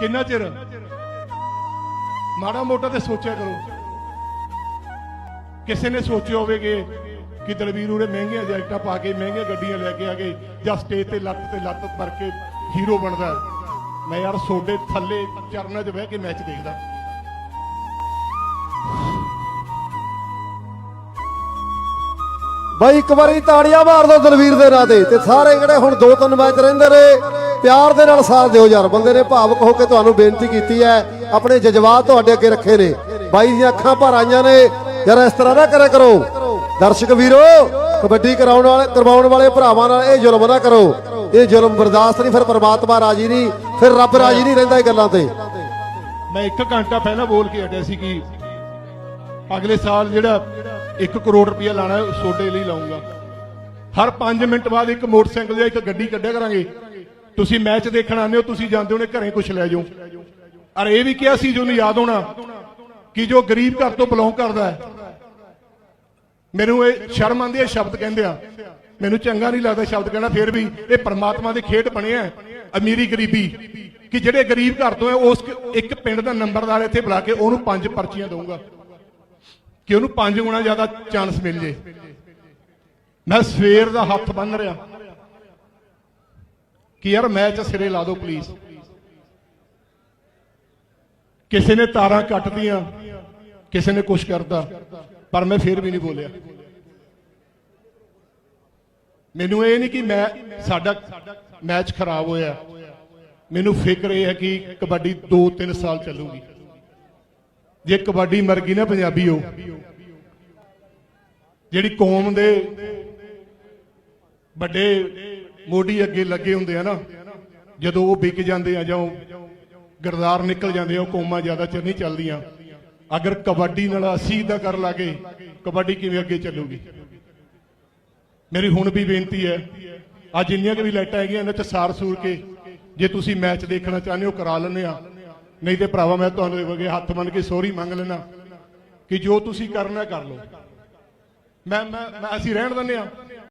ਕਿੰਨਾ ਚਿਰ? ਮਾੜਾ ਮੋਟਾ ਤੇ ਸੋਚਿਆ ਕਰੋ। ਕਿਸੇ ਨੇ ਸੋਚਿਆ ਹੋਵੇਗੇ ਕਿ ਦਲਵੀਰ ਉਰੇ ਮਹਿੰਗੀਆਂ ਜੈਕਟਾਂ ਪਾ ਕੇ ਮਹਿੰਗੀਆਂ ਗੱਡੀਆਂ ਲੈ ਕੇ ਆ ਗਏ ਜਾਂ ਸਟੇਜ ਤੇ ਲੱਤ ਤੇ ਲੱਤ ਭਰ ਕੇ ਹੀਰੋ ਬਣਦਾ ਮੈਂ ਯਾਰ ਸੋਡੇ ਥੱਲੇ ਚਰਨਾਂ 'ਚ ਬਹਿ ਕੇ ਮੈਚ ਦੇਖਦਾ। ਬਾਈ ਇੱਕ ਵਾਰੀ ਤਾੜੀਆਂ ਮਾਰ ਦੋ ਦਲਵੀਰ ਦੇ ਨਾਂ ਤੇ ਤੇ ਸਾਰੇ ਜਿਹੜੇ ਹੁਣ ਦੋ ਤਿੰਨ ਮੈਚ ਰਹਿੰਦੇ ਨੇ। ਪਿਆਰ ਦੇ ਨਾਲ ਸਾਥ ਦਿਓ ਯਾਰ। ਬੰਦੇ ਨੇ ਭਾਵਕ ਹੋ ਕੇ ਤੁਹਾਨੂੰ ਬੇਨਤੀ ਕੀਤੀ ਹੈ। ਆਪਣੇ ਜਜ਼ਬਾਤ ਤੁਹਾਡੇ ਅੱਗੇ ਰੱਖੇ ਨੇ। ਬਾਈ ਦੀਆਂ ਅੱਖਾਂ ਭਰ ਆਈਆਂ ਨੇ। ਯਾਰ ਇਸ ਤਰ੍ਹਾਂ ਨਾ ਕਰਿਆ ਕਰੋ। ਦਰਸ਼ਕ ਵੀਰੋ ਕਬੱਡੀ ਕਰਾਉਣ ਵਾਲੇ ਕਰਵਾਉਣ ਵਾਲੇ ਭਰਾਵਾਂ ਨਾਲ ਇਹ ਜ਼ੁਲਮ ਨਾ ਕਰੋ। ਇਹ ਜ਼ੁਲਮ ਬਰਦਾਸ਼ਤ ਨਹੀਂ ਫਿਰ ਪਰਮਾਤਮਾ ਰਾਜੀ ਨਹੀਂ ਫਿਰ ਰੱਬ ਰਾਜੀ ਨਹੀਂ ਰਹਿੰਦਾ ਇਹ ਗੱਲਾਂ ਤੇ। ਮੈਂ 1 ਘੰਟਾ ਪਹਿਲਾਂ ਬੋਲ ਕੇ ਹਟਿਆ ਸੀ ਕਿ ਅਗਲੇ ਸਾਲ ਜਿਹੜਾ 1 ਕਰੋੜ ਰੁਪਇਆ ਲਾਣਾ ਹੈ, ਲਈ ਲਾਉਂਗਾ ਹਰ 5 ਮਿੰਟ ਬਾਅਦ ਇੱਕ ਮੋਟਰਸਾਈਕਲ ਜਾਂ ਇੱਕ ਗੱਡੀ ਕੱਢਿਆ ਕਰਾਂਗੇ। ਤੁਸੀਂ ਮੈਚ ਦੇਖਣ ਆਉਂਦੇ ਹੋ ਤੁਸੀਂ ਜਾਂਦੇ ਹੋਣੇ ਘਰੇ ਕੁਝ ਲੈ ਜਾਓ। ਔਰ ਇਹ ਵੀ ਕਿਹਾ ਸੀ ਜਿਹਨੂੰ ਯਾਦ ਹੋਣਾ ਕਿ ਜੋ ਗਰੀਬ ਘਰ ਤੋਂ ਬਿਲੋਂਗ ਕਰਦਾ ਹੈ। ਮੈਨੂੰ ਇਹ ਸ਼ਰਮ ਆਉਂਦੀ ਹੈ ਸ਼ਬਦ ਕਹਿੰਦੇ ਆ। ਮੈਨੂੰ ਚੰਗਾ ਨਹੀਂ ਲੱਗਦਾ ਸ਼ਬਦ ਕਹਿਣਾ ਫਿਰ ਵੀ ਇਹ ਪਰਮਾਤਮਾ ਦੀ ਖੇਡ ਬਣਿਆ ਹੈ, ਅਮੀਰੀ ਗਰੀਬੀ ਕਿ ਜਿਹੜੇ ਗਰੀਬ ਘਰ ਤੋਂ ਹੈ ਉਸ ਇੱਕ ਪਿੰਡ ਦਾ ਨੰਬਰਦਾਰ ਇੱਥੇ ਬੁਲਾ ਕੇ ਉਹਨੂੰ ਪੰਜ ਪਰਚੀਆਂ ਦਊਂਗਾ। ਕਿ ਉਹਨੂੰ ਪੰਜ ਗੁਣਾ ਜ਼ਿਆਦਾ ਚਾਂਸ ਮਿਲ ਜੇ। ਮੈਂ ਸਵੇਰ ਦਾ ਹੱਥ ਬੰਨ ਰਿਹਾ। ਕਿ ਯਾਰ ਮੈਚ ਸਿਰੇ ਲਾ ਦਿਓ ਪਲੀਜ਼ ਕਿਸੇ ਨੇ ਤਾਰਾਂ ਕੱਟਦੀਆਂ ਕਿਸੇ ਨੇ ਕੁਛ ਕਰਦਾ ਪਰ ਮੈਂ ਫਿਰ ਵੀ ਨਹੀਂ ਬੋਲਿਆ। ਮੈਨੂੰ ਇਹ ਨਹੀਂ ਕਿ ਮੈਂ ਸਾਡਾ ਮੈਚ ਖਰਾਬ ਹੋਇਆ। ਮੈਨੂੰ ਫਿਕਰ ਇਹ ਹੈ ਕਿ ਕਬੱਡੀ 2-3 ਸਾਲ ਚੱਲੂਗੀ। ਜੇ ਕਬੱਡੀ ਮਰ ਗਈ ਨਾ ਪੰਜਾਬੀਓ ਜਿਹੜੀ ਕੌਮ ਦੇ ਵੱਡੇ ਮੋਢੀ ਅੱਗੇ ਲੱਗੇ ਹੁੰਦੇ ਆ ਨਾ, ਜਦੋਂ ਉਹ ਵਿਕ ਜਾਂਦੇ ਆ ਜਾਂ ਉਹ ਗਰਦਾਰ ਨਿਕਲ ਜਾਂਦੇ ਆ, ਉਹ ਕੌਮਾਂ ਜ਼ਿਆਦਾ ਚਿਰ ਨਹੀਂ ਚੱਲਦੀਆਂ। ਅਗਰ ਕਬੱਡੀ ਨਾਲ ਅਸੀਂ ਦਾ ਕਰ ਲਾਗੇ, ਕਬੱਡੀ ਕਿਵੇਂ ਅੱਗੇ ਚੱਲੂਗੀ? ਮੇਰੀ ਹੁਣ ਵੀ ਬੇਨਤੀ ਹੈ, ਅੱਜ ਜਿੰਨੀਆਂ ਕਿ ਵੀ ਲਾਈਟਾਂ ਹੈਗੀਆਂ ਇਹਨਾਂ ਚ ਸਾਰ ਸੂਰ ਕੇ ਜੇ ਤੁਸੀਂ ਮੈਚ ਦੇਖਣਾ ਚਾਹੁੰਦੇ ਹੋ, ਕਰਾ ਲੈਂਦੇ ਆ। ਨਹੀਂ ਤੇ ਭਰਾਵਾ, ਮੈਂ ਤੁਹਾਨੂੰ ਵਗੇ ਹੱਥ ਮੰਨ ਕੇ ਸੋਰੀ ਮੰਗ ਲੈਣਾ ਕਿ ਜੋ ਤੁਸੀਂ ਕਰਨਾ, ਕਰ ਲਓ। ਮੈਂ ਮੈਂ ਮੈਂ- ਅਸੀਂ ਰਹਿਣ ਦਿੰਦੇ ਆ।